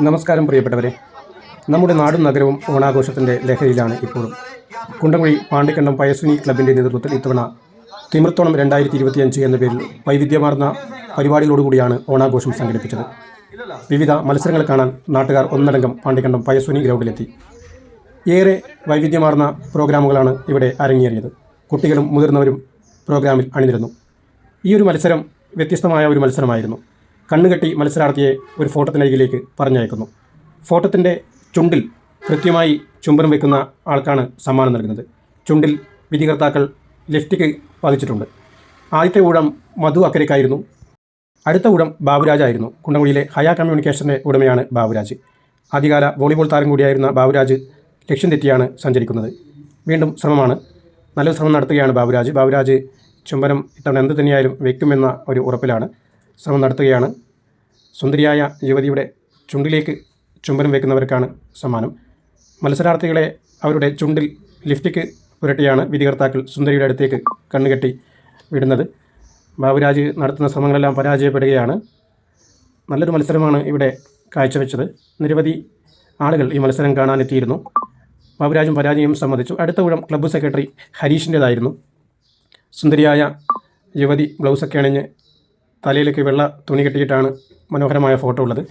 നമസ്കാരം പ്രിയപ്പെട്ടവരെ. നമ്മുടെ നാടും നഗരവും ഓണാഘോഷത്തിന്റെ ലഹരിയിലാണ് ഇപ്പോഴും. കുണ്ടംകുഴി പാണ്ടിക്കണ്ടം പയസ്വിനി ക്ലബിന്റെ നേതൃത്വത്തിൽ ഇത്തവണ തിമിർത്തോണം രണ്ടായിരത്തി ഇരുപത്തിയഞ്ച് എന്ന പേരിൽ വൈവിധ്യമാർന്ന പരിപാടികളോടുകൂടിയാണ് ഓണാഘോഷം സംഘടിപ്പിച്ചത്. വിവിധ മത്സരങ്ങൾ കാണാൻ നാട്ടുകാർ ഒന്നടങ്കം പാണ്ടിക്കണ്ടം പയസ്വിനി ഗ്രൗണ്ടിലെത്തി. ഏറെ വൈവിധ്യമാർന്ന പ്രോഗ്രാമുകളാണ് ഇവിടെ അരങ്ങേറിയത്. കുട്ടികളും മുതിർന്നവരും പ്രോഗ്രാമിൽ അണിനിരുന്നു. ഈ ഒരു മത്സരം വ്യത്യസ്തമായ ഒരു മത്സരമായിരുന്നു. കണ്ണുകെട്ടി മത്സരാർത്ഥിയെ ഒരു ഫോട്ടത്തിനരികിലേക്ക് പറഞ്ഞയക്കുന്നു. ഫോട്ടത്തിന്റെ ചുണ്ടിൽ കൃത്യമായി ചുംബനം വെക്കുന്ന ആൾക്കാണ് സമ്മാനം നൽകുന്നത്. ചുണ്ടിൽ വിധികർത്താക്കൾ ലിഫ്റ്റിക്ക് പതിച്ചിട്ടുണ്ട്. ആദ്യത്തെ ഊഴം മധു അക്കരയ്ക്കായിരുന്നു. അടുത്ത ഊഴം ബാബുരാജായിരുന്നു കുണ്ടംകുഴിയിലെ ഹയ കമ്മ്യൂണിക്കേഷന്റെ ഉടമയാണ് ബാബുരാജ്. ആദ്യകാല വോളിബോൾ താരം കൂടിയായിരുന്ന ബാബുരാജ് ലക്ഷ്യം തെറ്റിയാണ് സഞ്ചരിക്കുന്നത്. വീണ്ടും ശ്രമമാണ്. നല്ല ശ്രമം നടത്തുകയാണ് ബാബുരാജ്. ബാബുരാജ് ചുംബനം ഇത്തവണ എന്ത് തന്നെയായാലും വെക്കുമെന്ന ഒരു ഉറപ്പിലാണ്. ശ്രമം നടത്തുകയാണ്. സുന്ദരിയായ യുവതിയുടെ ചുണ്ടിലേക്ക് ചുംബനം വെക്കുന്നവർക്കാണ് സമ്മാനം. മത്സരാർത്ഥികളെ അവരുടെ ചുണ്ടിൽ ലിഫ്റ്റിക്ക് പുരട്ടിയാണ് വിധികർത്താക്കൾ സുന്ദരിയുടെ അടുത്തേക്ക് കണ്ണുകെട്ടി വിടുന്നത്. ബാബുരാജ് നടത്തുന്ന ശ്രമങ്ങളെല്ലാം പരാജയപ്പെടുകയാണ്. നല്ലൊരു മത്സരമാണ് ഇവിടെ കാഴ്ചവെച്ചത്. നിരവധി ആളുകൾ ഈ മത്സരം കാണാനെത്തിയിരുന്നു. ബാബുരാജും പരാജയം സമ്മതിച്ചു. അടുത്ത ഊഴം ക്ലബ്ബ് സെക്രട്ടറി ഹരീഷിന്റേതായിരുന്നു. സുന്ദരിയായ യുവതി ബ്ലൗസൊക്കെ അണിഞ്ഞ് തലയിലേക്ക് വെള്ള തുണി കെട്ടിയിട്ടാണ് മനോഹരമായ ഫോട്ടോ ഉള്ളത്.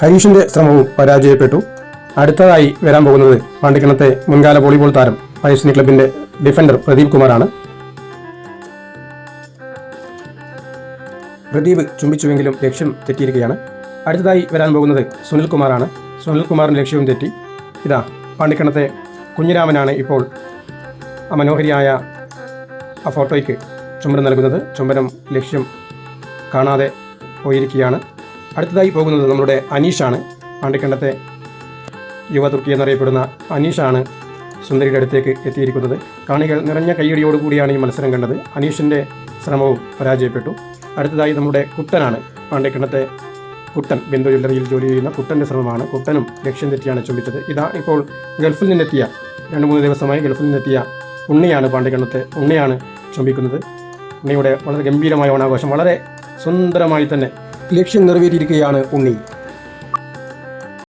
ഹരീഷിന്റെ ശ്രമവും പരാജയപ്പെട്ടു. അടുത്തതായി വരാൻ പോകുന്നത് പണ്ടിക്കണത്തെ മുൻകാല വോളിബോൾ താരം പൈസനി ക്ലബിന്റെ ഡിഫൻഡർ പ്രദീപ് കുമാറാണ്. പ്രദീപ് ചുംബിച്ചുവെങ്കിലും ലക്ഷ്യം തെറ്റിയിരിക്കുകയാണ്. അടുത്തതായി വരാൻ പോകുന്നത് സുനിൽ കുമാറാണ്. സുനിൽ ലക്ഷ്യവും തെറ്റി. ഇതാ പാണ്ടിക്കണത്തെ കുഞ്ഞിരാമനാണ് ഇപ്പോൾ ആ മനോഹരിയായ ആ ഫോട്ടോയ്ക്ക് ചുംബനം നൽകുന്നത്. ചുംബനം ലക്ഷ്യം കാണാതെ പോയിരിക്കുകയാണ്. അടുത്തതായി പോകുന്നത് നമ്മുടെ അനീഷാണ്. പാണ്ടിക്കണ്ടത്തെ യുവതുർക്കി എന്നറിയപ്പെടുന്ന അനീഷാണ് സുന്ദരിയുടെ അടുത്തേക്ക് എത്തിയിരിക്കുന്നത്. കാണികൾ നിറഞ്ഞ കൈയടിയോടുകൂടിയാണ് ഈ മത്സരം കണ്ടത്. അനീഷിന്റെ ശ്രമവും പരാജയപ്പെട്ടു. അടുത്തതായി നമ്മുടെ കുട്ടനാണ്. പാണ്ഡ്യക്കിണത്തെ കുട്ടൻ ബിന്ദു ജ്വല്ലറിയിൽ ജോലി ചെയ്യുന്ന കുട്ടന്റെ ശ്രമമാണ്. കുട്ടനും ലക്ഷ്യം തെറ്റിയാണ് ചുംബിച്ചത്. ഇതാ ഇപ്പോൾ ഗൾഫിൽ നിന്നെത്തിയ രണ്ട് മൂന്ന് ദിവസമായി ഗൾഫിൽ നിന്നെത്തിയ ഉണ്ണിയാണ് പാണ്ഡ്യക്കിണത്തെ ഉണ്ണിയാണ് ചുംബിക്കുന്നത്. ഉണ്ണിയുടെ വളരെ ഗംഭീരമായ ഓണാഘോഷം. വളരെ സുന്ദരമായി തന്നെ ലക്ഷ്യം നിറവേറ്റിയിരിക്കുകയാണ് ഉണ്ണി.